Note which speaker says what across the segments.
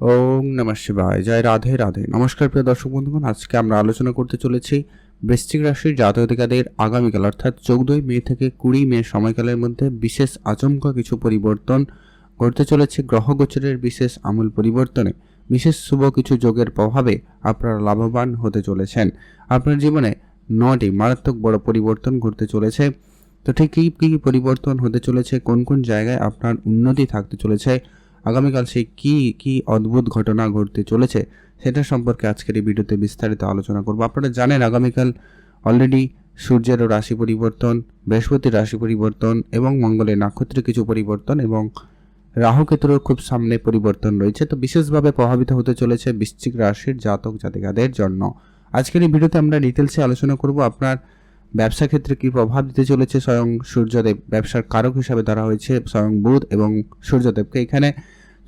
Speaker 1: ওম নমঃ শিবায়। জয় রাধে রাধে। নমস্কার প্রিয় দর্শক বন্ধুগণ, আজকে আমরা আলোচনা করতে চলেছি বৃশ্চিক রাশির জাতকাদের আগামীকাল, অর্থাৎ চৌদ্দই মে থেকে কুড়ি মে সময়কালের মধ্যে বিশেষ আচমকা কিছু পরিবর্তন ঘটতে চলেছে। গ্রহগোচরের বিশেষ আমূল পরিবর্তনে বিশেষ শুভ কিছু যোগের প্রভাবে আপনারা লাভবান হতে চলেছেন। আপনার জীবনে নটি মারাত্মক বড় পরিবর্তন ঘটতে চলেছে। তো ঠিক কী কী পরিবর্তন হতে চলেছে? কোন কোন জায়গায় আপনার উন্নতি থাকতে চলেছে? আগামীকাল সেই কী কী অদ্ভুত ঘটনা ঘটতে চলেছে সেটা সম্পর্কে আজকের এই ভিডিওতে বিস্তারিত আলোচনা করব। আপনারা জানেন আগামীকাল অলরেডি সূর্যেরও রাশি পরিবর্তন, বৃহস্পতির রাশি পরিবর্তন এবং মঙ্গলের নক্ষত্রে কিছু পরিবর্তন এবং রাহুকেতুরও খুব সামনে পরিবর্তন রয়েছে। তো বিশেষভাবে প্রভাবিত হতে চলেছে বৃশ্চিক রাশির জাতক জাতিকাদের জন্য। আজকের এই ভিডিওতে আমরা ডিটেলসে আলোচনা করব আপনার ব্যবসা ক্ষেত্রে কী প্রভাব দিতে চলেছে স্বয়ং সূর্যদেব, ব্যবসার কারক হিসাবে ধরা হয়েছে স্বয়ং বুধ এবং সূর্যদেবকে। এখানে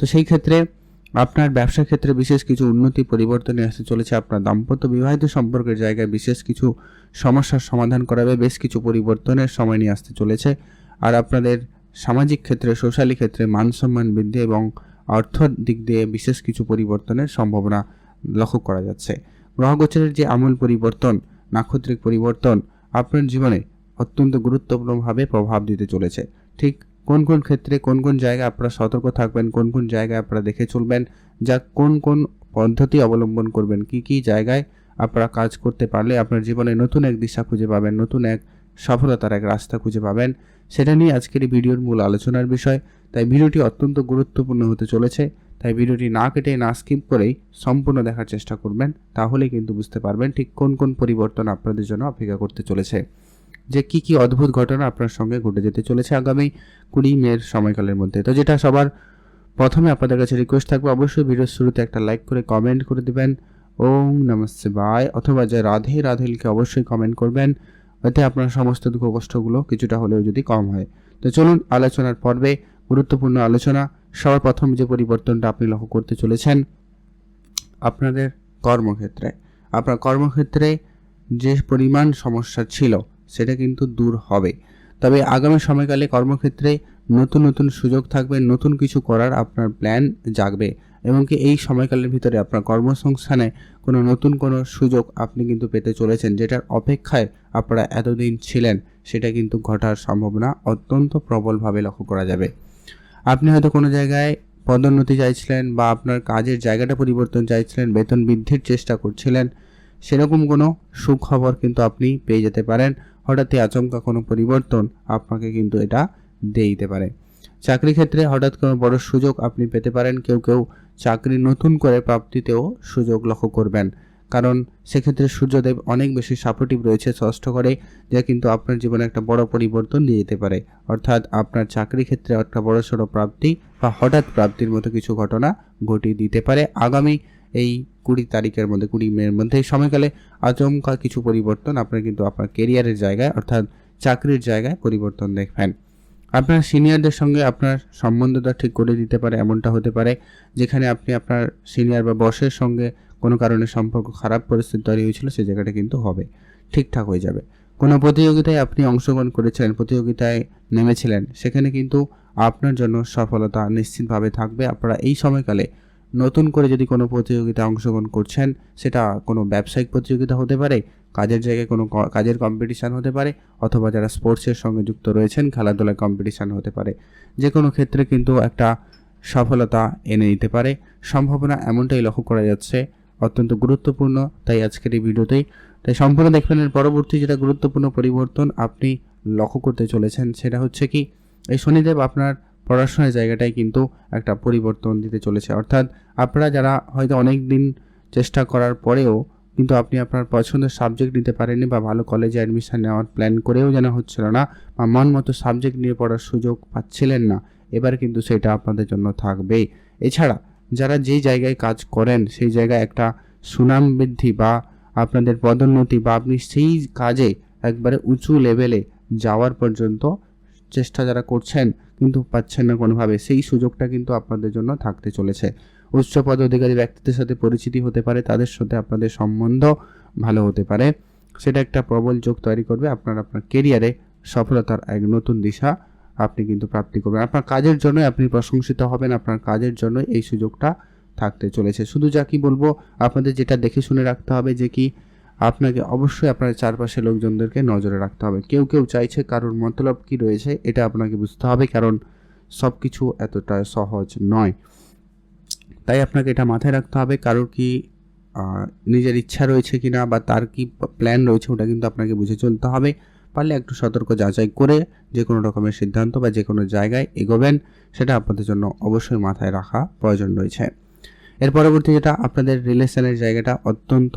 Speaker 1: তো সেই ক্ষেত্রে আপনার ব্যবসা ক্ষেত্রে বিশেষ কিছু উন্নতি পরিবর্তনে আসতে চলেছে আপনার দাম্পত্য বিবাহিত সম্পর্কের জায়গায় বিশেষ কিছু সমস্যার সমাধান করাবে বেশ কিছু পরিবর্তনের সময় নিয়ে আসতে চলেছে। আর আপনাদের সামাজিক ক্ষেত্রে, সোশ্যালি ক্ষেত্রে মান সম্মান বৃদ্ধি এবং অর্থ দিক দিয়ে বিশেষ কিছু পরিবর্তনের সম্ভাবনা লক্ষ্য করা যাচ্ছে। গ্রহগোচরের যে আমূল পরিবর্তন, নাক্ষত্রিক পরিবর্তন, আপনার জীবনে অত্যন্ত গুরুত্বপূর্ণভাবে প্রভাব দিতে চলেছে। ঠিক কোন কোন ক্ষেত্রে কোন কোন জায়গায় আপনারা সতর্ক থাকবেন, কোন কোন জায়গায় আপনারা দেখে চলবেন, যা কোন কোন পদ্ধতি অবলম্বন করবেন, কি কি জায়গায় আপনারা কাজ করতে পারলে আপনার জীবনে নতুন এক দিশা খুঁজে পাবেন, নতুন এক সফলতার এক রাস্তা খুঁজে পাবেন, সেটা নিয়ে আজকের এই ভিডিওর মূল আলোচনার বিষয়। তাই ভিডিওটি অত্যন্ত গুরুত্বপূর্ণ হতে চলেছে, তাই ভিডিওটি না কেটে না স্কিপ করেই সম্পূর্ণ দেখার চেষ্টা করবেন তাহলে কিন্তু বুঝতে পারবেন ঠিক কোন কোন পরিবর্তন আপনাদের জন্য অপেক্ষা করতে চলেছে। যে কি কি অদ্ভুত ঘটনা আপনার সঙ্গে ঘটে যেতে চলেছে আগামী কুড়ি মের সময়কালের মধ্যে। তো যেটা সবার প্রথমে আপনাদের কাছে রিকোয়েস্ট থাকবে, অবশ্যই ভিডিওর শুরুতে একটা লাইক করে কমেন্ট করে দেবেন। ওম নমস্তে, বাই। অথবা যে রাধে রাধেলকে অবশ্যই কমেন্ট করবেন। এতে আপনার সমস্ত দুঃখ কষ্টগুলো কিছুটা হলেও যদি কম হয়। তো চলুন আলোচনার পর্বে গুরুত্বপূর্ণ আলোচনা। সবার প্রথম যে পরিবর্তনটা আপনি লক্ষ্য করতে চলেছেন, আপনাদের কর্মক্ষেত্রে। আপনার কর্মক্ষেত্রে যে পরিমাণ সমস্যা ছিল সেটা কিন্তু দূর হবে। তবে আগামী সময়কালে কর্মক্ষেত্রে নতুন নতুন সুযোগ থাকবে, নতুন কিছু করার আপনার প্ল্যান জাগবে এবং কি এই সময়কালের ভিতরে আপনার কর্মসংস্থানে কোনো নতুন কোনো সুযোগ আপনি কিন্তু পেতে চলেছেন, যেটার অপেক্ষায় আপনারা এতদিন ছিলেন, সেটা কিন্তু ঘটার সম্ভাবনা অত্যন্ত প্রবলভাবে লক্ষ্য করা যাবে। আপনি হয়তো কোনো জায়গায় পদোন্নতি চাইছিলেন বা আপনার কাজের জায়গাটা পরিবর্তন চাইছিলেন, বেতন বৃদ্ধির চেষ্টা করছিলেন, সেরকম কোনো সুখবর কিন্তু আপনি পেয়ে যেতে পারেন। হঠাৎই আচমকা কোনো পরিবর্তন আপনাকে কিন্তু এটা দিয়ে দিতে পারে। চাকরি ক্ষেত্রে হঠাৎ কোনো বড় সুযোগ আপনি পেতে পারেন, কেউ কেউ চাকরি নতুন করে প্রাপ্তিতেও সুযোগ লক্ষ্য করবেন। কারণ সেক্ষেত্রে সূর্যদেব অনেক বেশি সাপোর্টিভ রয়েছে ষষ্ঠ করে যা কিন্তু আপনার জীবনে একটা বড় পরিবর্তন নিয়ে যেতে পারে। অর্থাৎ আপনার চাকরি ক্ষেত্রে একটা বড় সড়ো প্রাপ্তি বা হঠাৎ প্রাপ্তির মতো কিছু ঘটনা ঘটিয়ে দিতে পারে। আগামী এই কুড়ি তারিখের মধ্যে, কুড়ি মের মধ্যে, এই সময়কালে আচমকা কিছু পরিবর্তন আপনার কিন্তু আপনার কেরিয়ারের জায়গায়, অর্থাৎ চাকরির জায়গায় পরিবর্তন দেখবেন। আপনার সিনিয়রদের সঙ্গে আপনার সম্বন্ধটা ঠিক করে দিতে পারে, এমনটা হতে পারে, যেখানে আপনি আপনার সিনিয়র বা বসের সঙ্গে কোনো কারণে সম্পর্ক খারাপ পরিস্থিতি তৈরি হয়েছিল সেই জায়গাটা কিন্তু হবে, ঠিকঠাক হয়ে যাবে। কোনো প্রতিযোগিতায় আপনি অংশগ্রহণ করেছিলেন, প্রতিযোগিতায় নেমেছিলেন, সেখানে কিন্তু আপনার জন্য সফলতা নিশ্চিতভাবে থাকবে। আপনারা এই সময়কালে নতুন করে যদি কোনো প্রতিযোগিতায় অংশগ্রহণ করছেন, সেটা কোনো ব্যবসায়িক প্রতিযোগিতা হতে পারে, কাজের জায়গায় কোনো কাজের কম্পিটিশান হতে পারে, অথবা যারা স্পোর্টসের সঙ্গে যুক্ত রয়েছেন, খেলাধুলায় কম্পিটিশান হতে পারে। যে কোনো ক্ষেত্রে কিন্তু একটা সফলতা এনে দিতে পারে। সম্ভাবনা এমনটাই লক্ষ্য করা যাচ্ছে, অত্যন্ত গুরুত্বপূর্ণ, তাই আজকের এই ভিডিওতেই তাই সম্পূর্ণ দেখবেন এর পরবর্তী যেটা গুরুত্বপূর্ণ পরিবর্তন আপনি লক্ষ্য করতে চলেছেন, সেটা হচ্ছে কি, এই শনিদেব আপনার পড়াশোনার জায়গাটায় কিন্তু একটা পরিবর্তন দিতে চলেছে। অর্থাৎ আপনারা যারা হয়তো অনেক দিন চেষ্টা করার পরেও কিন্তু আপনি আপনার পছন্দের সাবজেক্ট নিতে পারেননি বা ভালো কলেজে অ্যাডমিশন নেওয়ার প্ল্যান করেও যেন হচ্ছিল না বা মন মতো সাবজেক্ট নিয়ে পড়ার সুযোগ পাচ্ছিলেন না, এবার কিন্তু সেটা আপনাদের জন্য থাকবেই। এছাড়া যারা যেই জায়গায় কাজ করেন, সেই জায়গায় একটা সুনাম বৃদ্ধি বা আপনাদের পদোন্নতি বা আপনি সেই কাজে একবারে উঁচু লেভেলে যাওয়ার পর্যন্ত চেষ্টা যারা করছেন কিন্তু পাচ্ছেন না কোনোভাবে। সেই সুযোগটা কিন্তু আপনাদের জন্য থাকতে চলেছে। উচ্চ পদ অধিকারী ব্যক্তিদের সাথে পরিচিতি হতে পারে, তাদের সাথে আপনাদের সম্বন্ধ ভালো হতে পারে। সেটা একটা প্রবল যোগ তৈরি করবে, আপনার আপনার কেরিয়ারে সফলতার এক নতুন দিশা আপনি কিন্তু প্রাপ্তি করবেন। আপনার কাজের জন্যই আপনি প্রশংসিত হবেন, আপনার কাজের জন্যই এই সুযোগটা থাকতে চলেছে। শুধু যা কি বলব, আপনাদের যেটা দেখে শুনে রাখতে হবে যে কি আপনাকে অবশ্যই আপনার চারপাশে লোকজনদেরকে নজরে রাখতে হবে। কেউ কেউ চাইছে কারোর মতলব কি রয়েছে, এটা আপনাকে বুঝতে হবে, কারণ সব কিছু এতটা সহজ নয়। তাই আপনাকে এটা মাথায় রাখতে হবে, কারোর কি নিজের ইচ্ছা রয়েছে কি না বা তার কি প্ল্যান রয়েছে ওটা কিন্তু আপনাকে বুঝে চলতে হবে। পারলে একটু সতর্ক যাচাই করে যে কোনো রকমের সিদ্ধান্ত বা যে কোনো জায়গায় এগোবেন, সেটা আপনাদের জন্য অবশ্যই মাথায় রাখা প্রয়োজন রয়েছে। এর পরবর্তী যেটা, আপনাদের রিলেশনের জায়গাটা অত্যন্ত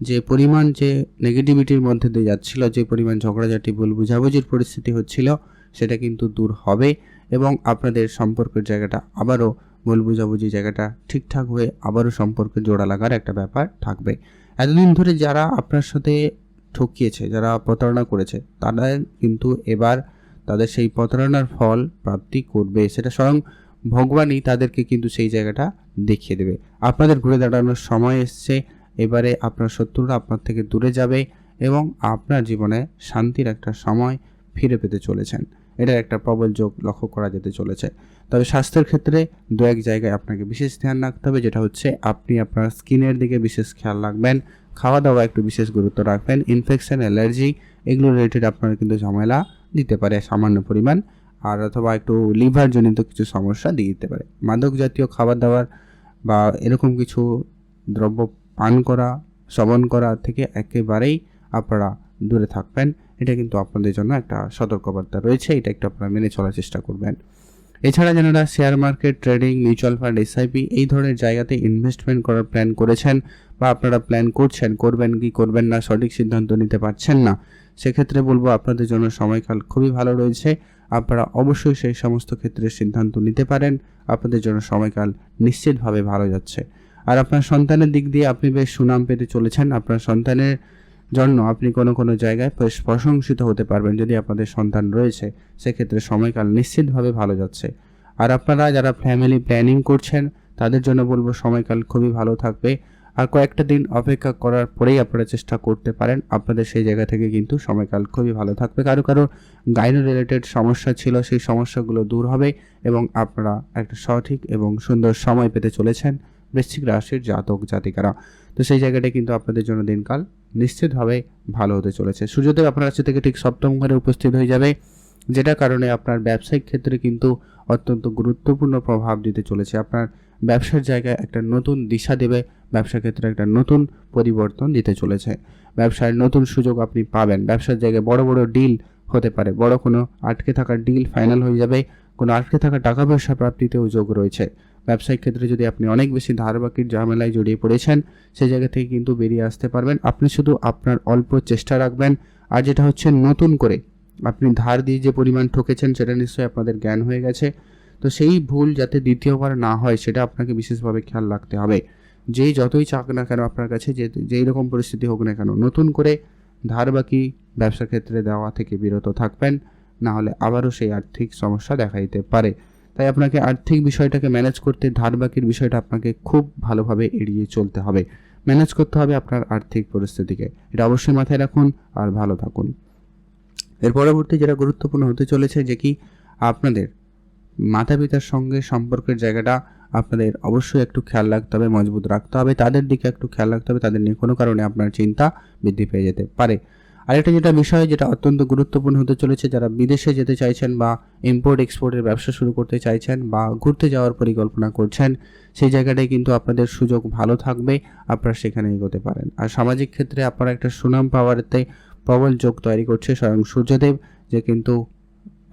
Speaker 1: যে পরিমাণ যে নেগেটিভিটির মধ্যে দিয়ে যাচ্ছিল, যে পরিমাণ ঝগড়াঝাটি, ভুল বুঝাবুঝির পরিস্থিতি হচ্ছিল, সেটা কিন্তু দূর হবে এবং আপনাদের সম্পর্কের জায়গাটা আবারও ভুল বুঝাবুঝি জায়গাটা ঠিকঠাক হয়ে আবারও সম্পর্কে জোড়া লাগার একটা ব্যাপার থাকবে। এতদিন ধরে যারা আপনার সাথে ঠকিয়েছে, যারা প্রতারণা করেছে, তারা কিন্তু এবার তাদের সেই প্রতারণার ফল প্রাপ্তি করবে। সেটা স্বয়ং ভগবানই তাদেরকে কিন্তু সেই জায়গাটা দেখিয়ে দেবে। আপনাদের ঘুরে দাঁড়ানোর সময় এসছে এবারে আপনার শত্রুরা আপনার থেকে দূরে যাবে এবং আপনার জীবনে শান্তির একটা সময় ফিরে পেতে চলেছেন। এটার একটা প্রবল যোগ লক্ষ্য করা যেতে চলেছে। তবে স্বাস্থ্যের ক্ষেত্রে দু এক জায়গায় আপনাকে বিশেষ ধ্যান রাখতে হবে, যেটা হচ্ছে আপনি আপনার স্কিনের দিকে বিশেষ খেয়াল রাখবেন খাওয়া দাওয়া একটু বিশেষ গুরুত্ব রাখবেন ইনফেকশন অ্যালার্জি এগুলো রিলেটেড আপনার কিন্তু ঝামেলা দিতে পারে সামান্য পরিমাণ, আর অথবা একটু লিভার জনিত কিছু সমস্যা দিয়ে দিতে পারে। মাদক জাতীয় খাবার দাবার বা এরকম কিছু দ্রব্য পান করা, শ্রবণ করা থেকে একেবারেই আপনারা দূরে থাকবেন। এটা কিন্তু আপনাদের জন্য একটা সতর্কবার্তা রয়েছে, এটা একটু আপনারা মেনে চলার চেষ্টা করবেন। এছাড়া যারা share market, trading, mutual fund, SIP এই ধরনের জায়গাতে ইনভেস্টমেন্ট করার প্ল্যান করেছেন বা আপনারা প্ল্যান করছেন, করবেন কি করবেন না, সঠিক সিদ্ধান্ত নিতে পারছেন না, সেক্ষেত্রে বলব আপনাদের জন্য সময়কাল খুবই ভালো রয়েছে। আপনারা অবশ্যই সেই সমস্ত ক্ষেত্রে সিদ্ধান্ত নিতে পারেন। আপনাদের জন্য সময়কাল নিশ্চিতভাবে ভালো যাচ্ছে। আর আপনার সন্তানের দিক দিয়ে আপনি বেশ সুনাম পেতে চলেছেন। আপনার সন্তানের জন্য আপনি কোনো কোনো জায়গায় বেশ প্রশংসিত হতে পারবেন যদি আপনাদের সন্তান রয়েছে। সেক্ষেত্রে সময়কাল নিশ্চিতভাবে ভালো যাচ্ছে। আর আপনারা যারা ফ্যামিলি প্ল্যানিং করছেন, তাদের জন্য বলব সময়কাল খুবই ভালো থাকবে। আর কয়েকটা দিন অপেক্ষা করার পরেই আপনারা চেষ্টা করতে পারেন। আপনাদের সেই জায়গা থেকে কিন্তু সময়কাল খুবই ভালো থাকবে। কারও কারও গাইনো রিলেটেড সমস্যা ছিল, সেই সমস্যাগুলো দূর হবে এবং আপনারা একটা সঠিক এবং সুন্দর সময় পেতে চলেছেন। বৃশ্চিক রাশির জাতক জাতিকারা। তো সেই জায়গাটা কিন্তু আপনাদের জন্য দিনকাল নিশ্চিতভাবে ভালো হতে চলেছে। সূর্যদেব আপনার কাছে থেকে ঠিক সপ্তম ঘরে উপস্থিত হয়ে যাবে, যেটা কারণে আপনার ব্যবসায়িক ক্ষেত্রে কিন্তু অত্যন্ত গুরুত্বপূর্ণ প্রভাব দিতে চলেছে। আপনার ব্যবসার জায়গায় একটা নতুন দিশা দেবে ব্যবসা ক্ষেত্রে একটা নতুন পরিবর্তন দিতে চলেছে। ব্যবসার নতুন সুযোগ আপনি পাবেন। ব্যবসার জায়গায় বড় বড় ডিল হতে পারে। বড় কোনো আটকে থাকা ডিল ফাইনাল হয়ে যাবে। কোনো আটকে থাকা টাকা পয়সা প্রাপ্তিতেও যোগ রয়েছে। ব্যবসায়িক ক্ষেত্রে যদি আপনি অনেক বেশি ধার বাকির ঝামেলায় জড়িয়ে পড়েছেন, সেই জায়গা থেকে কিন্তু বেরিয়ে আসতে পারবেন। আপনি শুধু আপনার অল্প চেষ্টা রাখবেন। আর যেটা হচ্ছে নতুন করে আপনি ধার দিয়ে যে পরিমাণ ঠকেছেন, সেটা নিশ্চয়ই আপনাদের জ্ঞান হয়ে গেছে। তো সেই ভুল যাতে দ্বিতীয়বার না হয়, সেটা আপনাকে বিশেষভাবে খেয়াল রাখতে হবে। যেই যতই চাক না কেন আপনার কাছে, যে যেই রকম পরিস্থিতি হোক না কেন, নতুন করে ধার বাকি ব্যবসা ক্ষেত্রে দেওয়া থেকে বিরত থাকবেন। না হলে আবারও সেই আর্থিক সমস্যা দেখা দিতে পারে। তাই আপনাকে আর্থিক বিষয়টাকে ম্যানেজ করতে, ধার বাকির বিষয়টা আপনাকে খুব ভালোভাবে এড়িয়ে চলতে হবে। ম্যানেজ করতে হবে আপনার আর্থিক পরিস্থিতিকে। এটা অবশ্যই মাথায় রাখুন আর ভালো থাকুন। এর পরবর্তী যেটা গুরুত্বপূর্ণ হতে চলেছে যে কি, আপনাদের মাতা পিতার সঙ্গে সম্পর্কের জায়গাটা আপনাদের অবশ্যই একটু খেয়াল রাখতে হবে, মজবুত রাখতে হবে। তাদের দিকে একটু খেয়াল রাখতে হবে। তাদের নিয়ে কোনো কারণে আপনার চিন্তা বৃদ্ধি পেয়ে যেতে পারে। আরেকটা যেটা বিষয় যেটা অত্যন্ত গুরুত্বপূর্ণ হতে চলেছে, যারা বিদেশে যেতে চাইছেন বা ইম্পোর্ট এক্সপোর্টের ব্যবসা শুরু করতে চাইছেন বা ঘুরতে যাওয়ার পরিকল্পনা করছেন, সেই জায়গাটায় কিন্তু আপনাদের সুযোগ ভালো থাকবে, আপনারা সেখানে এগোতে পারেন। আর সামাজিক ক্ষেত্রে আপনারা একটা সুনাম পাওয়ারতে প্রবল যোগ তৈরি করছে স্বয়ং সূর্যদেব, যে কিন্তু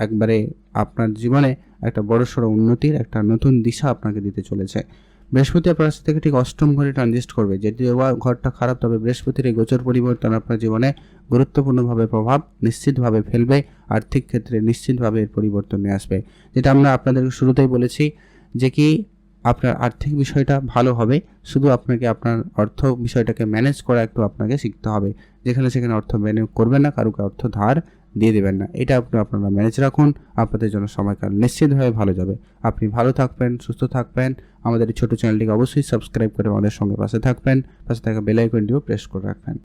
Speaker 1: একবারে আপনার জীবনে একটা বড়সড় উন্নতির একটা নতুন দিশা আপনাকে দিতে চলেছে। বৃহস্পতি আপনার রাশি থেকে ঠিক অষ্টম ঘরে ট্রানজিস্ট করবে। যদি ঘরটা খারাপ, তবে বৃহস্পতির এই গোচর পরিবর্তন আপনার জীবনে গুরুত্বপূর্ণভাবে প্রভাব নিশ্চিতভাবে ফেলবে। আর্থিক ক্ষেত্রে নিশ্চিতভাবে এর পরিবর্তন নিয়ে আসবে। যেটা আমরা আপনাদেরকে শুরুতেই বলেছি যে কি আপনার আর্থিক বিষয়টা ভালো হবে, শুধু আপনাকে আপনার অর্থ বিষয়টাকে ম্যানেজ করা একটু আপনাকে শিখতে হবে। যেখানে সেখানে অর্থ বিনিয়োগ করবেন না, কারুকে অর্থ ধার দিয়ে দেবেন না। এটা আপনি আপনারা ম্যানেজ রাখুন। আপনাদের জন্য সময়কাল নিশ্চিতভাবে ভালো যাবে। আপনি ভালো থাকবেন, সুস্থ থাকবেন। আমাদের এই ছোটো চ্যানেলটিকে অবশ্যই সাবস্ক্রাইব করে আমাদের সঙ্গে পাশে থাকবেন। পাশে থাকা বেল আইকনটিও প্রেস করে রাখবেন।